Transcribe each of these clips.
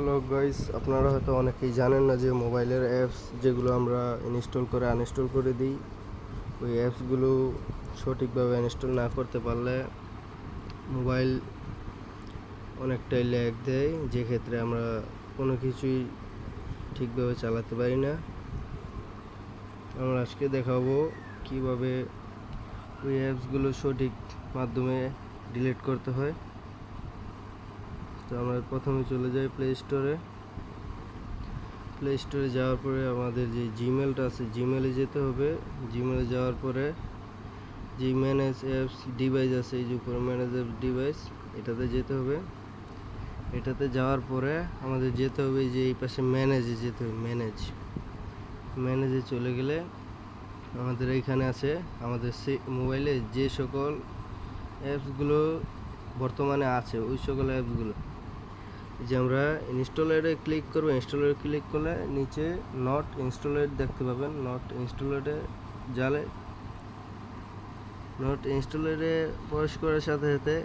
Hello guys আপনারা হয়তো অনেকেই জানেন না যে মোবাইলের অ্যাপস যেগুলো আমরা ইনস্টল করে আনইনস্টল করে দিই, ওই অ্যাপসগুলো সঠিকভাবে ইনস্টল না করতে পারলে মোবাইল অনেকটাই ল্যাগ দেয়, যে ক্ষেত্রে আমরা কোনো কিছুই ঠিকভাবে চালাতে পারি না। আমরা আজকে দেখাবো কীভাবে ওই অ্যাপসগুলো সঠিক মাধ্যমে ডিলিট করতে হয়। তো আমরা প্রথমে চলে যাই প্লে স্টোরে প্লে স্টোরে যাওয়ার পরে আমাদের যে জিমেলটা আছে জিমেলে যেতে হবে। জিমেলে যাওয়ার পরে যে ম্যানেজ অ্যাপস ডিভাইস আছে, এই যে উপরে ম্যানেজ অ্যাপস ডিভাইস এটাতে যেতে হবে। এটাতে যাওয়ার পরে আমাদের যেতে হবে যে এই পাশে ম্যানেজে যেতে হবে ম্যানেজ ম্যানেজে চলে গেলে আমাদের এইখানে আছে আমাদের মোবাইলে যে সকল অ্যাপসগুলো বর্তমানে আছে, ওই সকল অ্যাপসগুলো যে আমরা ইনস্টলেটে ক্লিক করব ইনস্টলেটে ক্লিক করলে নিচে নট ইনস্টলেট দেখতে পাবেন। নট ইনস্টলেটে জালে নট ইনস্টলেটে প্রবেশ করার সাথে সাথে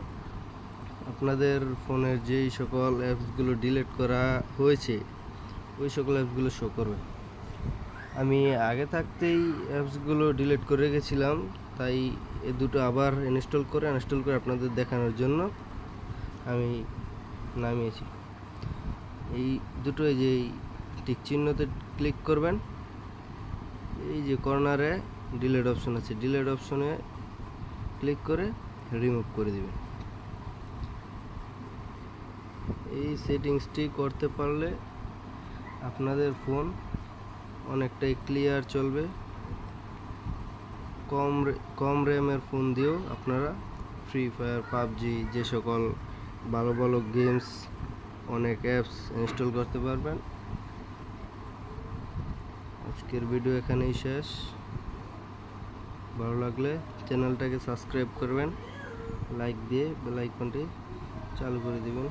আপনাদের ফোনের যেই সকল অ্যাপসগুলো ডিলিট করা হয়েছে, ওই সকল অ্যাপসগুলো শো করবে আমি আগে থাকতেই অ্যাপসগুলো ডিলিট করে রেখেছিলাম তাই এ দুটো আবার ইনস্টল করে ইনস্টল করে আপনাদের দেখানোর জন্য আমি নামিয়েছি। এই দুটো এই যে টিক চিহ্নতে ক্লিক করবেন, এই যে কর্নারে ডিলেট অপশন আছে ডিলেট অপশনে ক্লিক করে রিমুভ করে দিবেন। এই সেটিংসটি করতে পারলে আপনাদের ফোন অনেকটাই ক্লিয়ার চলবে। কম কম র্যামের ফোন দিয়েও আপনারা ফ্রি ফায়ার পাবজি, যে সকল ভালো ভালো গেমস অনেক অ্যাপস ইনস্টল করতে পারবেন। আজকের ভিডিও এখানেই শেষ। ভালো লাগলে চ্যানেলটাকে সাবস্ক্রাইব করবেন। লাইক দিয়ে বেল আইকনটি চালু করে দিবেন।